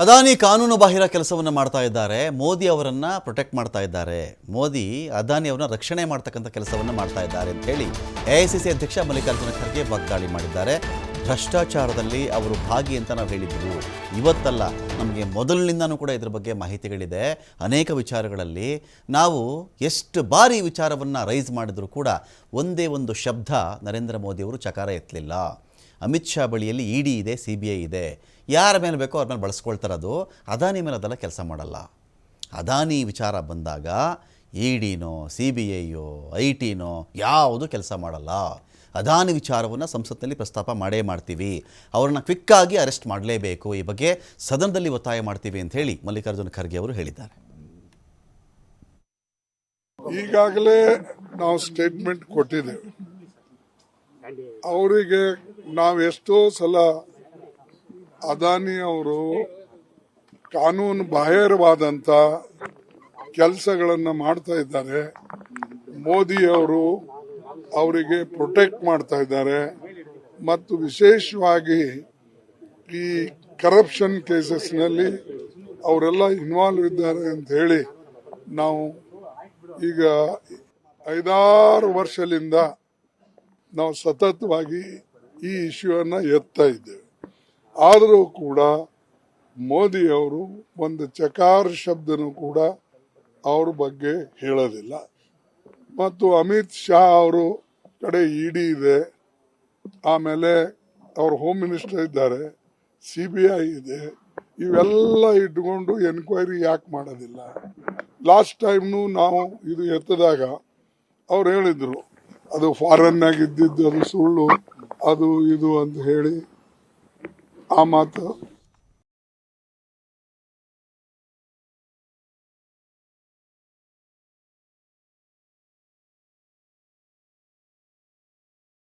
ಅದಾನಿ ಕಾನೂನು ಬಾಹಿರ ಕೆಲಸವನ್ನು ಮಾಡ್ತಾ ಇದ್ದಾರೆ. ಮೋದಿ ಅವರನ್ನ ಪ್ರೊಟೆಕ್ಟ್ ಮಾಡ್ತಾ ಇದ್ದಾರೆ. ಮೋದಿ ಅದಾನಿ ಅವರನ್ನ ರಕ್ಷಣೆ ಮಾಡ್ತಕ್ಕಂಥ ಕೆಲಸವನ್ನು ಮಾಡ್ತಾ ಇದ್ದಾರೆ ಅಂತ ಹೇಳಿ ಎಐಸಿಸಿ ಅಧ್ಯಕ್ಷ ಮಲ್ಲಿಕಾರ್ಜುನ ಖರ್ಗೆ ವಾಗ್ದಾಳಿ ಮಾಡಿದ್ದಾರೆ. ಭ್ರಷ್ಟಾಚಾರದಲ್ಲಿ ಅವರು ಭಾಗಿ ಅಂತ ನಾವು ಹೇಳಿದ್ವು. ಇವತ್ತಲ್ಲ ನಮಗೆ ಮೊದಲಿನಿಂದನೂ ಕೂಡ ಇದ್ರ ಬಗ್ಗೆ ಮಾಹಿತಿಗಳಿದೆ. ಅನೇಕ ವಿಚಾರಗಳಲ್ಲಿ ನಾವು ಎಷ್ಟು ಬಾರಿ ವಿಚಾರವನ್ನು ರೈಸ್ ಮಾಡಿದರೂ ಕೂಡ ಒಂದೇ ಒಂದು ಶಬ್ದ ನರೇಂದ್ರ ಮೋದಿಯವರು ಚಕಾರ ಎತ್ತಲಿಲ್ಲ. ಅಮಿತ್ ಶಾ ಬಳಿಯಲ್ಲಿ ಇ ಡಿ ಇದೆ, ಸಿ ಬಿ ಐ ಇದೆ. ಯಾರ ಮೇಲೆ ಬೇಕೋ ಅವ್ರ ಮೇಲೆ ಬಳಸ್ಕೊಳ್ತಾರೆ ಅದು. ಅದಾನಿ ಮೇಲೆ ಅದೆಲ್ಲ ಕೆಲಸ ಮಾಡಲ್ಲ. ಅದಾನಿ ವಿಚಾರ ಬಂದಾಗ ಇ ಡಿನೋ ಸಿ ಬಿ ಐಯೋ, ಐ ಟಿನೋ ಯಾವುದು ಕೆಲಸ ಮಾಡಲ್ಲ. ಅದಾನಿ ವಿಚಾರವನ್ನು ಸಂಸತ್ನಲ್ಲಿ ಪ್ರಸ್ತಾಪ ಮಾಡೇ ಮಾಡ್ತೀವಿ. ಅವ್ರನ್ನ ಕ್ವಿಕ್ಕಾಗಿ ಅರೆಸ್ಟ್ ಮಾಡಲೇಬೇಕು. ಈ ಬಗ್ಗೆ ಸದನದಲ್ಲಿ ಒತ್ತಾಯ ಮಾಡ್ತೀವಿ ಅಂತ ಹೇಳಿ ಮಲ್ಲಿಕಾರ್ಜುನ ಖರ್ಗೆ ಅವರು ಹೇಳಿದ್ದಾರೆ. ಈಗಾಗಲೇ ನಾವು ಸ್ಟೇಟ್ಮೆಂಟ್ ಕೊಟ್ಟಿದ್ದೇವೆ. ಅವರಿಗೆ ನಾವು ಎಷ್ಟೋ ಸಲ ಅದಾನಿ ಅವರು ಕಾನೂನು ಬಾಹಿರವಾದಂತ ಕೆಲಸಗಳನ್ನು ಮಾಡ್ತಾ ಇದ್ದಾರೆ. ಮೋದಿ ಅವರು ಅವರಿಗೆ ಪ್ರೊಟೆಕ್ಟ್ ಮಾಡ್ತಾ ಇದ್ದಾರೆ. ಮತ್ತು ವಿಶೇಷವಾಗಿ ಈ ಕರಪ್ಷನ್ ಕೇಸಸ್ನಲ್ಲಿ ಅವರೆಲ್ಲ ಇನ್ವಾಲ್ವ್ ಇದ್ದಾರೆ ಅಂತ ಹೇಳಿ ನಾವು ಈಗ ಐದಾರು ವರ್ಷದಿಂದ ನಾವು ಸತತವಾಗಿ ಈ ಇಶ್ಯೂವನ್ನು ಎತ್ತಾ ಇದ್ದೇವೆ. ಆದರೂ ಕೂಡ ಮೋದಿಯವರು ಒಂದು ಚಕಾರ ಶಬ್ದನೂ ಕೂಡ ಅವ್ರ ಬಗ್ಗೆ ಹೇಳೋದಿಲ್ಲ. ಮತ್ತು ಅಮಿತ್ ಶಾ ಅವರು ಕಡೆ ಇಡಿ ಇದೆ. ಆಮೇಲೆ ಅವ್ರ ಹೋಮ್ ಮಿನಿಸ್ಟರ್ ಇದ್ದಾರೆ ಸಿ ಬಿ ಐ ಇದೆ. ಇವೆಲ್ಲ ಇಟ್ಕೊಂಡು ಎನ್ಕ್ವೈರಿ ಯಾಕೆ ಮಾಡೋದಿಲ್ಲ? ಲಾಸ್ಟ್ ಟೈಮ್ನು ನಾವು ಇದು ಎತ್ತದಾಗ ಅವ್ರು ಹೇಳಿದ್ರು ಅದು ಫಾರನ್ ಆಗಿದ್ದು ಅದು ಸುಳ್ಳು. ಅದು ಇದು ಅಂತ ಹೇಳಿ ಆ ಮಾತು